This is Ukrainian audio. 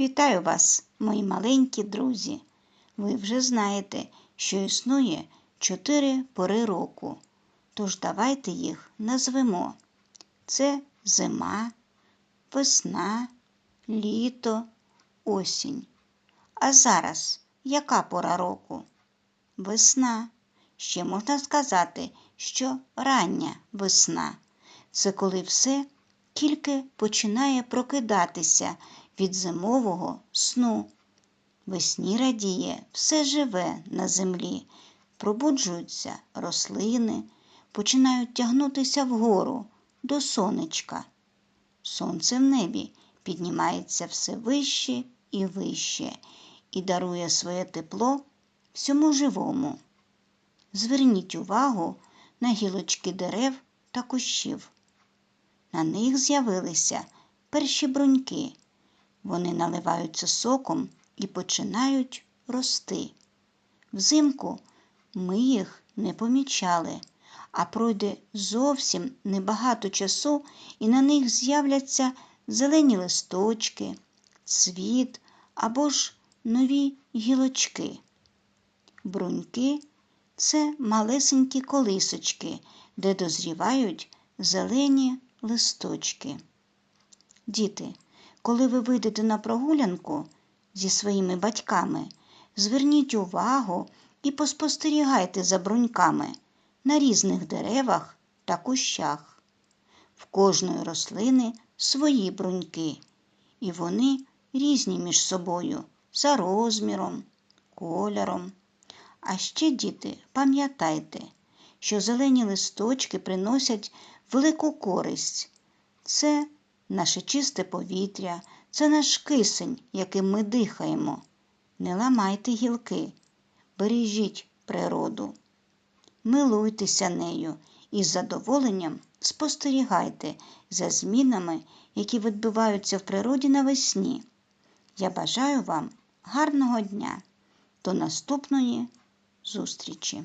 Вітаю вас, мої маленькі друзі. Ви вже знаєте, що існує чотири пори року. Тож давайте їх назвемо. Це зима, весна, літо, осінь. А зараз яка пора року? Весна. Ще можна сказати, що рання весна. Це коли все тільки починає прокидатися від зимового сну. Весні радіє все живе на землі, пробуджуються рослини, починають тягнутися вгору до сонечка. Сонце в небі піднімається все вище і вище і дарує своє тепло всьому живому. Зверніть увагу на гілочки дерев та кущів. На них з'явилися перші бруньки. Вони наливаються соком і починають рости. Взимку ми їх не помічали, а пройде зовсім небагато часу, і на них з'являться зелені листочки, цвіт або ж нові гілочки. Бруньки це малесенькі колисочки, де дозрівають зелені листочки. Діти, коли ви вийдете на прогулянку зі своїми батьками, зверніть увагу і поспостерігайте за бруньками на різних деревах та кущах. В кожної рослини свої бруньки, і вони різні між собою за розміром, кольором. А ще, діти, пам'ятайте, що зелені листочки приносять велику користь. Це наше чисте повітря, це наш кисень, яким ми дихаємо. Не ламайте гілки, бережіть природу, милуйтеся нею і з задоволенням спостерігайте за змінами, які відбуваються в природі навесні. Я бажаю вам гарного дня. До наступної зустрічі!